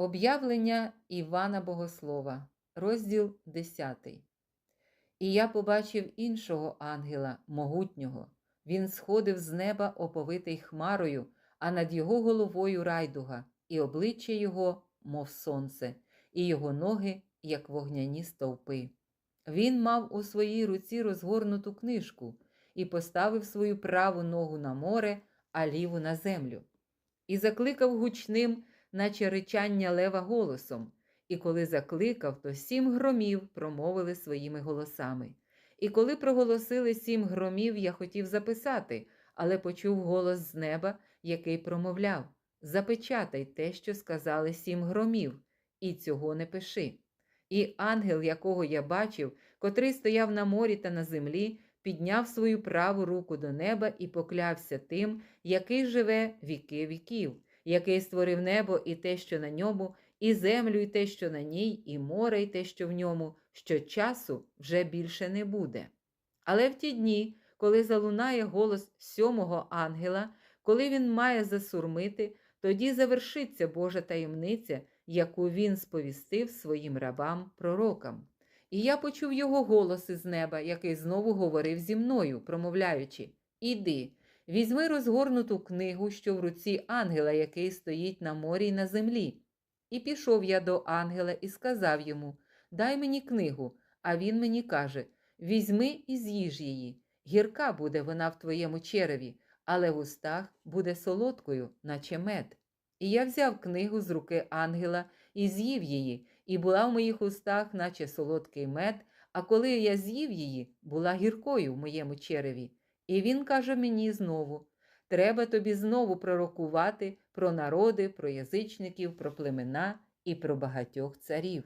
Об'явлення Івана Богослова, розділ 10. І я побачив іншого ангела, могутнього. Він сходив з неба, оповитий хмарою, а над його головою райдуга, і обличчя його, мов сонце, і його ноги, як вогняні стовпи. Він мав у своїй руці розгорнуту книжку і поставив свою праву ногу на море, а ліву на землю. І закликав гучним, наче ричання лева голосом, і коли закликав, то сім громів промовили своїми голосами. І коли проголосили сім громів, я хотів записати, але почув голос з неба, який промовляв: Запечатай те, що сказали сім громів, і цього не пиши. І ангел, якого я бачив, котрий стояв на морі та на землі, підняв свою праву руку до неба і поклявся тим, який живе віки віків, який створив небо і те, що на ньому, і землю, і те, що на ній, і море, і те, що в ньому, що часу вже більше не буде. Але в ті дні, коли залунає голос сьомого ангела, коли він має засурмити, тоді завершиться Божа таємниця, яку він сповістив своїм рабам пророкам. І я почув його голос із неба, який знову говорив зі мною, промовляючи: Іди, візьми розгорнуту книгу, що в руці ангела, який стоїть на морі й на землі. І пішов я до ангела і сказав йому: Дай мені книгу. А він мені каже: Візьми і з'їж її. Гірка буде вона в твоєму череві, але в устах буде солодкою, наче мед. І я взяв книгу з руки ангела і з'їв її, і була в моїх устах, наче солодкий мед, а коли я з'їв її, була гіркою в моєму череві. І він каже мені знову: Треба тобі знову пророкувати про народи, про язичників, про племена і про багатьох царів.